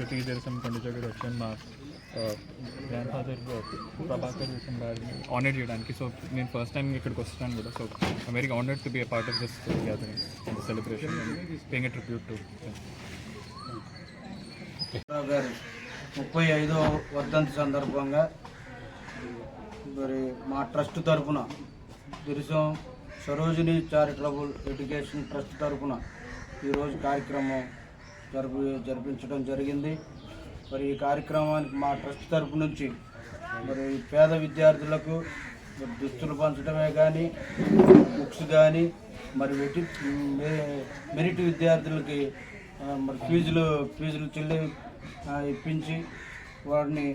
ప్రతి దేశం కొండచోటి వచ్చాను. మా గ్రాండ్ ఫాదర్ ప్రభాకర్ విషయం గారిని ఆనర్ చేయడానికి. సో నేను ఫస్ట్ టైం ఇక్కడికి వస్తాను కూడా. So I very honoured to be a part of this gathering and celebration paying a tribute to గారి ముప్పై ఐదో వర్ధంతి సందర్భంగా మరి మా ట్రస్ట్ తరఫున Dirisam Sarojini charitable education trust తరఫున ఈరోజు కార్యక్రమం జరిపి జరిపించడం జరిగింది. మరి ఈ కార్యక్రమానికి మా ట్రస్ట్ తరపు నుంచి మరి పేద విద్యార్థులకు దుస్తులు పంచడమే కానీ బుక్స్ కానీ మరి వెటి మెరిట్ విద్యార్థులకి మరి ఫీజులు ఫీజులు చెల్లి ఇప్పించి వారిని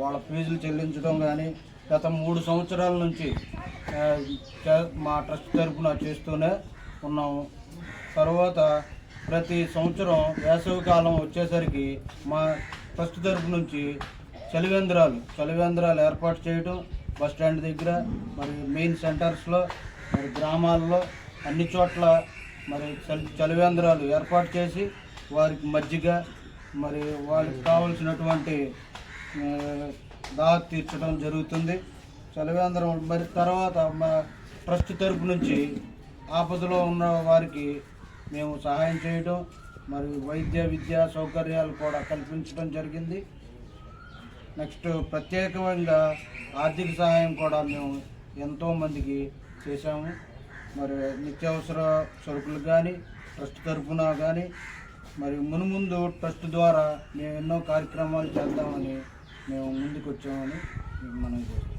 వాళ్ళ ఫీజులు చెల్లించడం కానీ గత మూడు సంవత్సరాల నుంచి మా ట్రస్ట్ తరఫున చేస్తూనే ఉన్నాము. తర్వాత ప్రతి సంవత్సరం వేసవి కాలం వచ్చేసరికి మా ట్రస్ట్ తరపు నుంచి చలివేంద్రాలు చలివేంద్రాలు ఏర్పాటు చేయడం బస్ స్టాండ్ దగ్గర మరి మెయిన్ సెంటర్స్లో మరి గ్రామాల్లో అన్ని చోట్ల మరి చలి చలివేంద్రాలు ఏర్పాటు చేసి వారికి మజ్జిగ మరి వాళ్ళకి కావలసినటువంటి దా తీర్చడం జరుగుతుంది. చలివేంద్రం మరి తర్వాత మా ట్రస్ట్ తరపు నుంచి ఆపదలో ఉన్న వారికి మేము సహాయం చేయడం మరి వైద్య విద్యా సౌకర్యాలు కూడా కల్పించడం జరిగింది. నెక్స్ట్ ప్రత్యేకంగా ఆర్థిక సహాయం కూడా మేము ఎంతోమందికి చేశాము. మరి నిత్యావసర సరుకులు కానీ ట్రస్ట్ తరఫున కానీ మరి మునుముందు ట్రస్ట్ ద్వారా మేము ఎన్నో కార్యక్రమాలు చేద్దామని మేము ముందుకు వచ్చామని మనం చేస్తాం